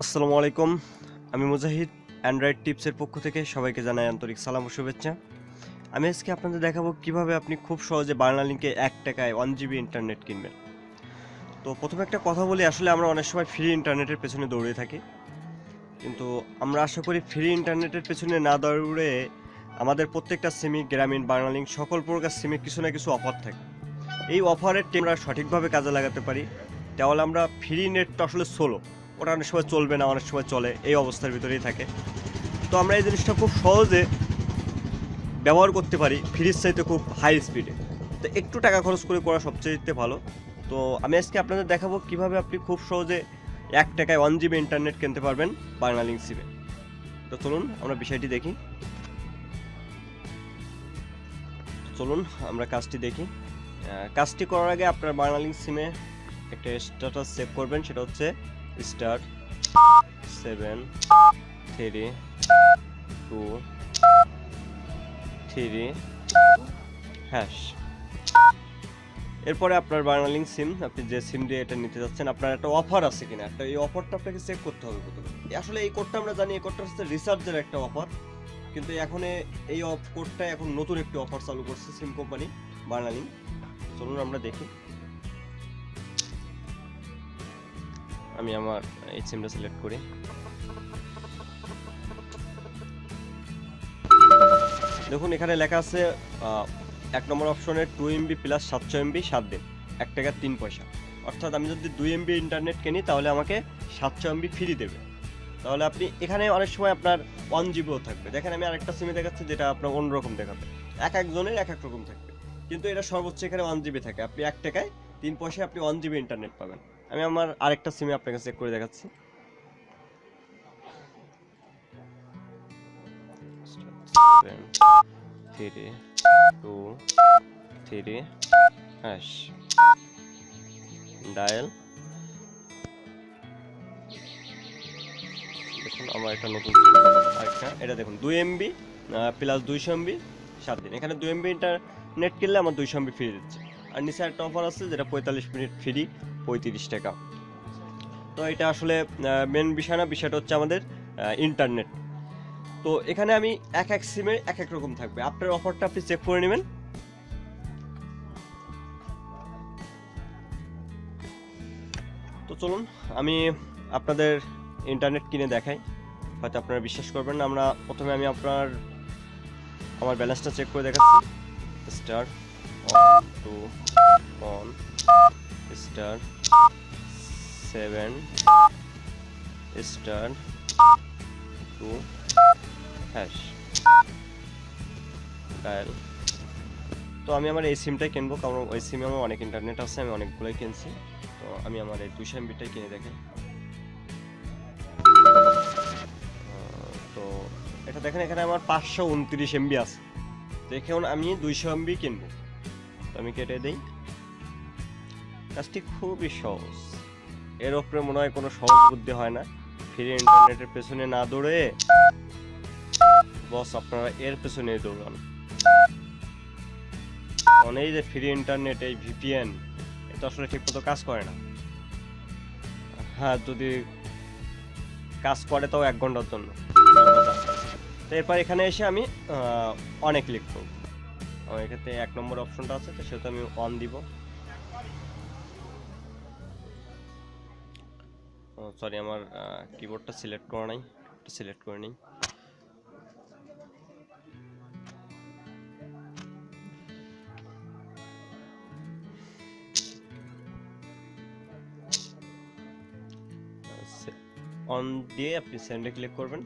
আসসালামু আলাইকুম। আমি মুজাহিদ অ্যান্ড্রয়েড টিপসের পক্ষ থেকে সবাইকে জানাই আন্তরিক সালাম ও শুভেচ্ছা। আমি আজকে আপনাদের দেখাবো কীভাবে আপনি খুব সহজে লিঙ্কে এক টাকায় ওয়ান জিবি ইন্টারনেট কিনবেন। তো প্রথমে একটা কথা বলি, আসলে আমরা অনেক সময় ফ্রি ইন্টারনেটের পেছনে দৌড়ে থাকি। কিন্তু আমরা আশা করি ফ্রি ইন্টারনেটের পেছনে না দৌড়ে আমাদের প্রত্যেকটা সিমই গ্রামীণ বাংলা লিঙ্ক সকল প্রকার সিমে কিছু না কিছু অফার থাকে। এই অফারের আমরা সঠিকভাবে কাজে লাগাতে পারি। তাহলে আমরা ফ্রি নেটটা আসলে সোলো। ওটা অনেক সময় চলবে না, অনেক সময় চলে, এই অবস্থার ভিতরেই থাকে। তো আমরা এই জিনিসটা খুব সহজে ব্যবহার করতে পারি ফ্রিজ চাইতে খুব হাই স্পিডে তো একটু টাকা খরচ করে করা সবচেয়ে ভালো। তো আমি আজকে আপনাদের দেখাবো কীভাবে আপনি খুব সহজে এক টাকায় ওয়ান জিবি ইন্টারনেট কিনতে পারবেন বাংলা লিঙ্ক সিমে। তো চলুন, আমরা বিষয়টি দেখি। চলুন, আমরা কাজটি দেখি। কাজটি করার আগে আপনার লিঙ্ক সিমে একটা স্ট্যাটাস সেভ করবেন, সেটা হচ্ছে star seven three two three hash এরপরে আপনার বাংলালিং সিম, আপনি যে সিম দিয়ে এটা নিতে যাচ্ছেন, আপনার একটা অফার আছে কিনা? একটা এই অফারটা আপনাকে চেক করতে হবে প্রথমে। আসলে এই কোডটা আমরা জানি, এই কোডটা হচ্ছে রিসার্চের একটা অফার কিন্তু এখন এই অফ কোডটা এখন নতুন একটি অফার চালু করছে সিম কোম্পানি বাংলালিং চলুন আমরা দেখি। আমি আমার এই সিমটা সিলেক্ট করি। দেখুন, এখানে লেখা আছে এক নম্বর অপশনে টু এমবি প্লাস সাতশো এমবি সাত দিন। এক টাকা তিন পয়সা। অর্থাৎ আমি যদি দুই এমবি ইন্টারনেট কিনি, তাহলে আমাকে সাতশো এমবি ফ্রি দেবে। তাহলে আপনি এখানে অনেক সময় আপনার ওয়ান জিবিও থাকবে। দেখেন আমি আরেকটা সিমে দেখাচ্ছি যেটা আপনার অন্যরকম দেখাবে। এক একজনের এক এক রকম থাকবে। কিন্তু এটা সর্বোচ্চ এখানে ওয়ান জিবি থাকে। আপনি এক টাকায় তিন পয়সায় আপনি ওয়ান জিবি ইন্টারনেট পাবেন। আমি আমার আরেকটা সিমে আপনাকে চেক করে দেখাচ্ছি। Three two three hash dial দেখুন আমার একটা নতুন আরেকটা। এটা দেখুন, দুই এমবি প্লাস দুইশো এমবি, সাত দিন। এখানে দুই এমবি ইন্টারনেট কিনলে আমার দুইশো এমবি ফ্রি দিচ্ছে। আর নিচে একটা অফার আছে যেটা পঁয়তাল্লিশ মিনিট ফ্রি পঁয়ত্রিশ টাকা। তো এটা আসলে মেন বিষয় না বিষয়টা হচ্ছে আমাদের ইন্টারনেট তো এখানে আমি এক এক সিমে এক এক রকম থাকবে। আপনার অফারটা আপনি চেক করে নেবেন। তো চলুন, আমি আপনাদের ইন্টারনেট কিনে দেখাই। হয়তো আপনারা বিশ্বাস করবেন না, আমরা প্রথমে আমি আপনার, আমার ব্যালেন্সটা চেক করে দেখাচ্ছি। Star one two one star seven star two hash dial তো আমি আমার এই সিমটাই কিনবো, কারণ ওই সিমে আমার অনেক ইন্টারনেট আছে, আমি অনেকগুলোই কিনছি। তো আমি আমার এই দুশো এমবিটাই কিনে দেখি এটা দেখেন, এখানে আমার পাঁচশো উনত্রিশ এমবি আছে। তো এখন আমি দুইশো এমবি কিনবো। আমি কেটে দিই। কাজটি খুবই সহজ। এর ওপরে মনে হয় কোনো সহজ বুদ্ধি হয় না। ফ্রি ইন্টারনেটের পেছনে না দৌড়ে বস, আপনারা এর পেছনে দৌড়ান। এই যে ফ্রি ইন্টারনেট, এই ভিপিএন এটা আসলে ঠিক মতো কাজ করে না। হ্যাঁ যদি কাজ করে তাও এক ঘণ্টার জন্য। তো এরপর এখানে এসে আমি অনেক করব আমার এক্ষেত্রে এক নম্বর অপশনটা আছে, তো সেটা আমি অন দিব। সরি আমার কিবোর্ডটা সিলেক্ট করা নাই সিলেক্ট করে নিই। অন দিয়ে আপনি সেন্ডে ক্লিক করবেন।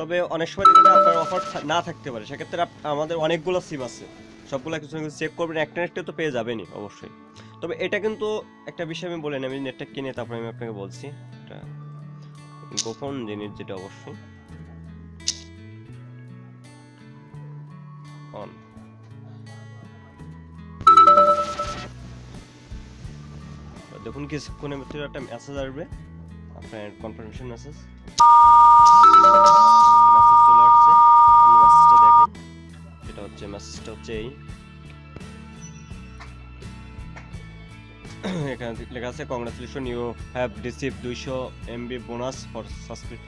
তবে অনেক সময় দেখবেন আপনার অফার না থাকতে পারে। সেক্ষেত্রে আমাদের অনেকগুলো সিম আছে। সবগুলো কিছু না কিছু চেক করবেন, একটা নেটটা তো পেয়ে যাবেনই অবশ্যই। তবে এটা কিন্তু একটা বিষয় আমি বলেন আমি নেটটা কিনে তারপরে আমি আপনাকে বলছি। এটা গোপন জিনিস যেটা অবশ্যই। অন দেখুন কিছুক্ষণের ভিতরে একটা মেসেজ আসবে। আপনার কনফার্মেশন মেসেজ এখানে লেখা আছে কংগ্রাচুলেশন ইউ হ্যাভ রিসিভ দুইশো MB bonus for subscription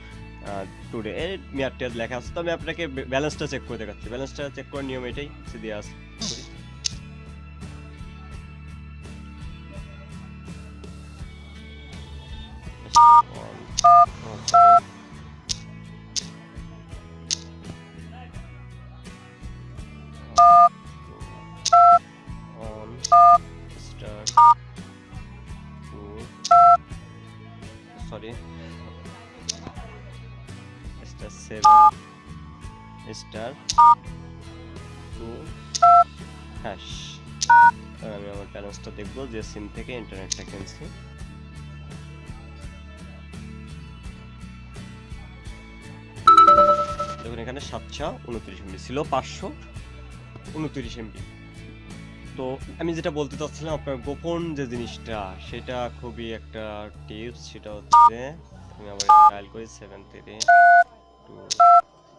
today এই মেয়াদ টেয়াদ লেখা আছে। তো আমি আপনাকে ব্যালেন্সটা চেক করে দেখাচ্ছি। ব্যালেন্সটা চেক করার নিয়ম এটাই সে দিয়ে star seven, star, two hash আমি আমার ব্যালেন্সটা দেখব যে সিম থেকে ইন্টারনেটটা কিনছি দেখুন, এখানে সাতশো উনত্রিশ এমবি ছিল, পাঁচশো উনত্রিশ এমবি তো আমি যেটা বলতে চাচ্ছিলাম, আপনার গোপন যে জিনিসটা, সেটা খুবই একটা টিপস সেটা হচ্ছে, আমি আবার ডায়াল করি সেভেন থ্রি টু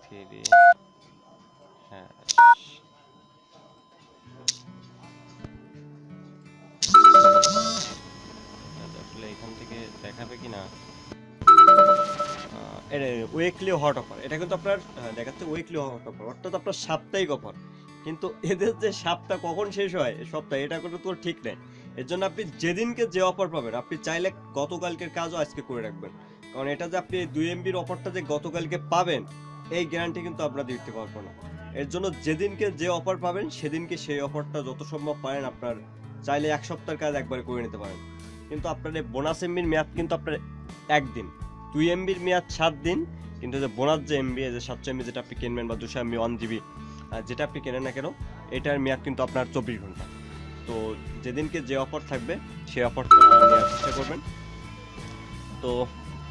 থ্রি হ্যাঁ। এখান থেকে দেখাবে কি না উইকলি হট অফার এটা কিন্তু আপনার দেখাচ্ছে উইকলি হট অফার অর্থাৎ আপনার সাপ্তাহিক অফার কিন্তু এদের যে সপ্তাহ কখন শেষ হয় সপ্তাহ এটা কোনো তো ঠিক নেই। এর জন্য আপনি যেদিনকে যে অফার পাবেন, আপনি চাইলে গতকালকের কাজও আজকে করে রাখবেন। কারণ এটা যে আপনি দুই এমবির অফারটা যে গতকালকে পাবেন, এই গ্যারান্টি কিন্তু আমরা দিতে পারব না। এর জন্য যেদিনকে যে অফার পাবেন, সেদিনকে সেই অফারটা যত সম্ভব পারেন আপনার, চাইলে এক সপ্তাহের কাজ একবারে করে নিতে পারেন। কিন্তু আপনার এই বোনাস এমবির মেয়াদ কিন্তু আপনার একদিন। দুই এমবির মেয়াদ সাত দিন, কিন্তু যে বোনাস যে এমবি যে সাতশো এমবি যেটা আপনি কিনবেন বা দুশো এমবি ওয়ান জিবি যেটা আপনি কেনেন না কেন, এটার মেয়াদ কিন্তু আপনার চব্বিশ ঘণ্টা। তো যেদিনকে যে অফার থাকবে সেই অফারটা নেওয়ার চেষ্টা করবেন। তো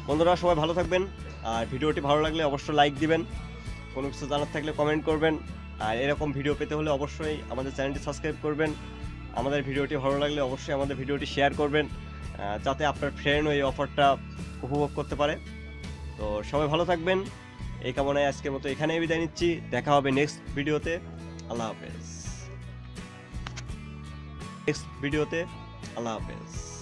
বন্ধুরা, সবাই ভালো থাকবেন। আর ভিডিওটি ভালো লাগলে অবশ্যই লাইক দিবেন। কোনো কিছু জানার থাকলে কমেন্ট করবেন। আর এরকম ভিডিও পেতে হলে অবশ্যই আমাদের চ্যানেলটি সাবস্ক্রাইব করবেন। আমাদের ভিডিওটি ভালো লাগলে অবশ্যই আমাদের ভিডিওটি শেয়ার করবেন যাতে আপনার ফ্রেন্ড এই অফারটা উপভোগ করতে পারে। তো সবাই ভালো থাকবেন। এই কামনায় আজকের মতো এখানেই বিদায় নিচ্ছি। দেখা হবে নেক্সট ভিডিওতে আল্লাহ হাফেজ। নেক্সট ভিডিওতে আল্লাহ হাফেজ।